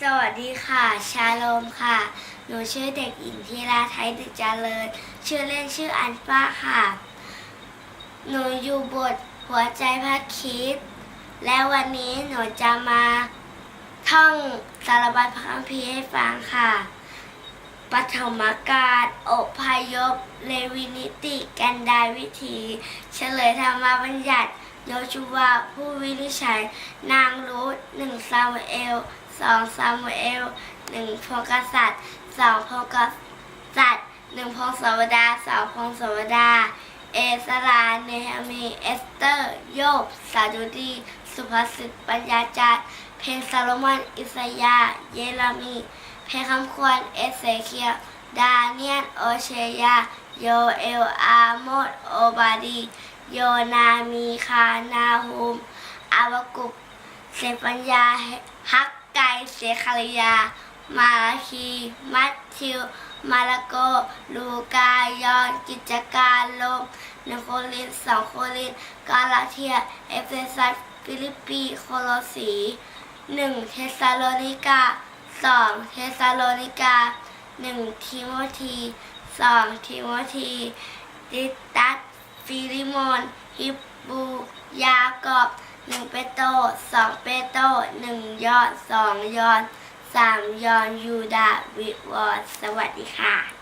สวัสดีค่ะ ชาโลมค่ะ หนูชื่อเด็กหญิงธีราไทยดึกเจริญ ชื่อเล่นชื่ออันฟ้าค่ะ หนูอยู่บทหัวใจพักคิด และวันนี้หนูจะมาท่องสารบัญพระคัมภีร์ให้ฟังค่ะปฐมกาลอพยพ เลวินิติ กันดาวิถีเฉลยธรรมบัญญัติ โยชูวาผู้วินิจฉัย นางรูธหนึ่งซามูเอล สองซามูเอลหนึ่งพงกษัตริย์สองพงกษัตริย์หนึ่งพงศาวดาสองพงศาวดา เอสราเนฮามีเอสเตอร์ โยบ สาดุดีสุภาษิตปัญญาจารย์เพลงซาโลมอนอิสยา เยเรมี เพลงคำควรเอเซเคียดาเนียลโอเชยา โยเอล อาโมดโอบาดี โยนามีคานาฮูมอาวากุบเซฟัญญาฮัก เซคาริยา มาราคี มัทธิว มาระโก ลูกายอน กิจการลมหนึ่งโครินสองโคริน กาลาเทีย เอเฟซัสฟิลิปปี โคโลสีหนึ่งเทสซาโลนิกาสองเทสซาโลนิกาหนึ่งทิโมธีสองทิโมธีติตัสฟิลิโมนฮิบบู ยากอบ หนึ่งเปโตรสองเปโตรหนึ่งยอดสองยอดสามยอนยูดาห์วิวอดสวัสดีค่ะ